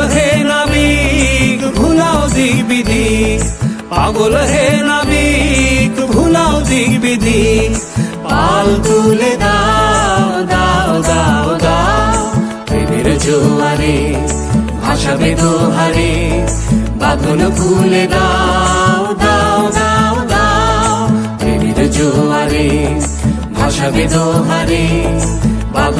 হে নাবিক, ভুলাও দিক বিধি পাগল হে নাবিক, ভুলাও দিক বিধি পাল তুলে দাও দাও দাও দাও। প্রেমের জোয়ারে, ভাসাবে দোহারে। বাঁধন খুলে দাও দাও দাও দাও। প্রেমের জোয়ারে, ভাসাবে দোহারে। বাঁধন